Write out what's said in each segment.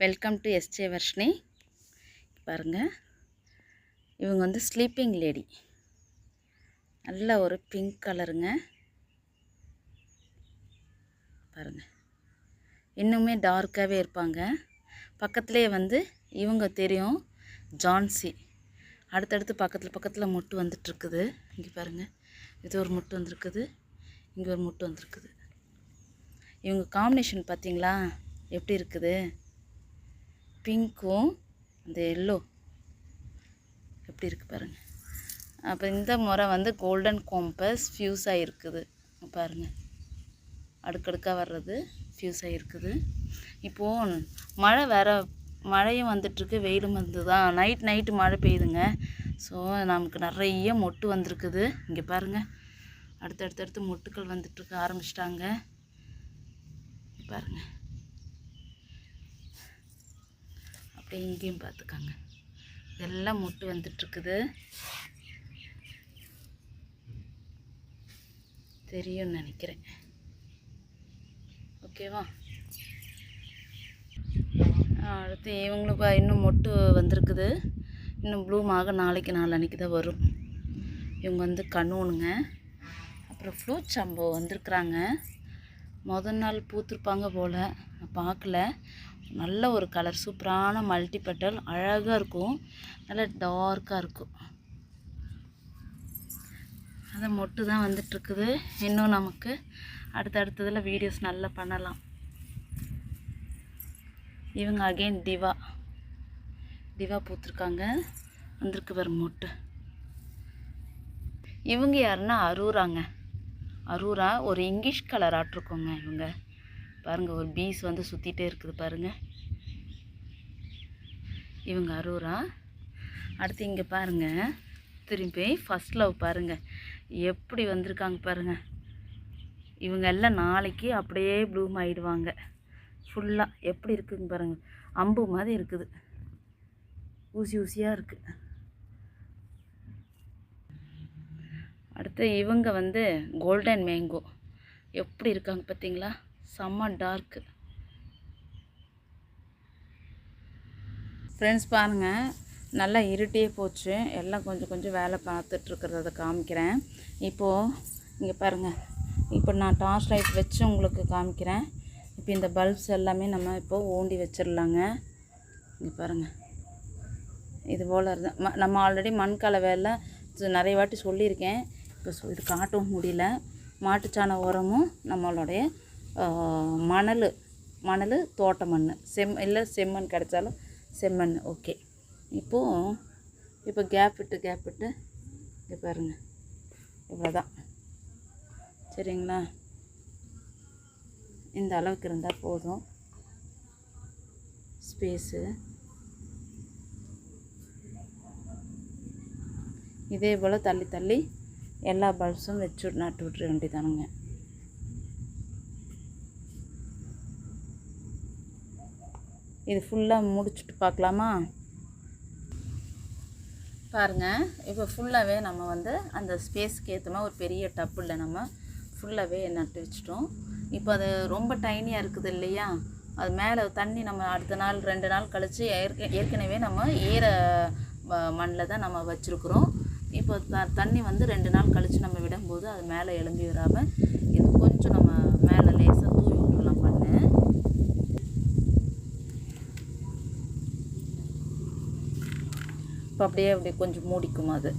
Welcome to SJ Varshini பாருங்கள் இவங்க வந்து ஸ்லீப்பிங் லேடி நல்ல ஒரு பிங்க் கலருங்க பாருங்கள் இன்னுமே டார்க்காகவே இருப்பாங்க. பக்கத்துலேயே வந்து இவங்க தெரியும். ஜான்சி அடுத்தடுத்து பக்கத்தில் பக்கத்தில் முட்டு வந்துட்டுருக்குது. இங்கே பாருங்கள் இது ஒரு முட்டு வந்திருக்குது. இங்கே ஒரு முட்டு வந்திருக்குது. இவங்க காம்பினேஷன் பார்த்தீங்களா? எப்படி இருக்குது? பிங்க்கும் அந்த எல்லோ எப்படி இருக்குது பாருங்கள் அப்போ இந்த முறை வந்து கோல்டன் கோம்பஸ் ஃப்யூஸ் ஆகிருக்குது பாருங்கள் அடுக்கடுக்காக வர்றது ஃப்யூஸ் ஆகிருக்குது இப்போது மழை வேறு மழையும் வந்துட்டுருக்கு வெயிலும் வந்து தான் நைட் நைட்டு மழை பெய்யுதுங்க. ஸோ நமக்கு நிறைய மொட்டு வந்திருக்குது. இங்கே பாருங்கள் அடுத்தடுத்தடுத்து மொட்டுக்கள் வந்துட்டுருக்க ஆரம்பிச்சிட்டாங்க. பாருங்கள் அப்படியே இங்கேயும் பார்த்துக்கோங்க. எல்லாம் மொட்டு வந்துட்டுருக்குது. தெரியும்னு நினைக்கிறேன். ஓகேவா? அடுத்து இவங்களுக்கு இன்னும் மொட்டு வந்திருக்குது. இன்னும் ப்ளூமாக நாளைக்கு நாளன்னைக்கு தான் வரும். இவங்க வந்து கண்ணூனுங்க அப்புறம் ஃப்ளூட் சம்போ வந்திருக்குறாங்க. முதல் நாள் பூத்துருப்பாங்க போல். நான் பார்க்கல. நல்ல ஒரு கலர் சூப்பரான மல்டி பெட்டல் அழகாக இருக்கும். நல்ல டார்க்காக இருக்கும். அது மொட்டு தான் வந்துட்டுருக்குது. இன்னும் நமக்கு அடுத்தடுத்ததில் வீடியோஸ் நல்லா பண்ணலாம். இவங்க அகெயின் டிவா டிவா பூத்துருக்காங்க. வந்திருக்கு வர மொட்டு. இவங்க யாருன்னா அரூராங்க. அரூரா ஒரு இங்கிலீஷ் கலர் ஆட்டிருக்கோங்க இவங்க. பாருங்கள் ஒரு பீஸ் வந்து சுற்றிட்டே இருக்குது பாருங்கள் இவங்க அரூரா. அடுத்து இங்கே பாருங்கள் திரும்பி ஃபஸ்ட் லவ் பாருங்கள் எப்படி வந்திருக்காங்க பாருங்கள் இவங்க எல்லாம் நாளைக்கு அப்படியே ப்ளூம் ஆகிடுவாங்க ஃபுல்லாக எப்படி இருக்குதுங்க பாருங்கள் அம்பு மாதிரி இருக்குது. ஊசி ஊசியாக இருக்குது அடுத்து இவங்க வந்து கோல்டன் மேங்கோ எப்படி இருக்காங்க பார்த்தீங்களா செம்ம டார்க்கு ஃப்ரெண்ட்ஸ் பாருங்கள் நல்லா இருட்டே போச்சு. எல்லாம் கொஞ்சம் கொஞ்சம் வேலை பார்த்துட்ருக்கிறத காமிக்கிறேன். இப்போது இங்கே பாருங்கள் இப்போ நான் டார்ச் லைட் வச்சு உங்களுக்கு காமிக்கிறேன். இப்போ இந்த பல்ப்ஸ் எல்லாமே நம்ம இப்போ ஊண்டி வச்சிடலாங்க. இங்கே பாருங்கள் இது போல் இருந்தா ம நம்ம ஆல்ரெடி மண் கலவையில் நிறைய வாட்டி சொல்லியிருக்கேன். இப்போ இது காட்டவும் முடியல. மாட்டுச்சாண உரமும் நம்மளுடைய மணல் மணல் தோட்ட மண் செம் இல்லை செம்மண் கிடைச்சாலும் செம்மண். ஓகே. இப்போது இப்போ கேப் விட்டு கேப் விட்டு இங்கே பாருங்கள் இவ்வளோதான் சரிங்களா? இந்த அளவுக்கு இருந்தால் போதும். ஸ்பேஸு. இதே போல் தள்ளி தள்ளி எல்லா பல்ப்ஸும் வச்சு நட்டு விட்டுற வேண்டியதானுங்க. இது ஃபுல்லாக முடிச்சுட்டு பார்க்கலாமா? பாருங்கள் இப்போ ஃபுல்லாகவே நம்ம வந்து அந்த ஸ்பேஸ்க்கு ஏற்ற மாதிரி ஒரு பெரிய டப்பில் நம்ம ஃபுல்லாகவே நட்டு வச்சிட்டோம். இப்போ அது ரொம்ப டைனியாக இருக்குது இல்லையா? அது மேலே தண்ணி நம்ம அடுத்த நாள் ரெண்டு நாள் கழித்து ஏற்க ஏற்கனவே நம்ம ஈர மண்ணில் தான் நம்ம வச்சுருக்குறோம். இப்போ த தண்ணி வந்து ரெண்டு நாள் கழித்து நம்ம விடும்போது அது மேலே எழும்பி வராமல் இது கொஞ்சம் நம்ம இப்போ அப்படியே அப்படியே கொஞ்சம் மூடிக்கும் அது?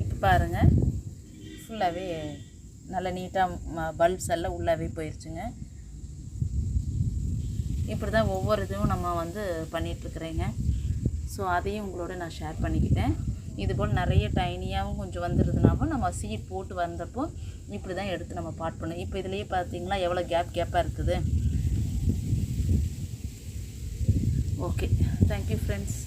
இப்போ பாருங்கள் ஃபுல்லாகவே நல்லா நீட்டாக பல்ப்ஸ் எல்லாம் உள்ளாவே போயிடுச்சுங்க இப்படி தான் ஒவ்வொரு இதுவும் நம்ம வந்து பண்ணிகிட்ருக்குறேங்க ஸோ அதையும் உங்களோட நான் ஷேர் பண்ணிக்கிட்டேன். இதுபோல் நிறைய டைனியாகவும் கொஞ்சம் வந்துருதுனாவும் நம்ம சீட் போட்டு வந்தப்போ இப்படி தான் எடுத்து நம்ம பாட் பண்ணோம். இப்போ இதுலேயே பார்த்தீங்களா எவ்வளோ கேப் கேப்பாக இருக்குது? Okay thank you friends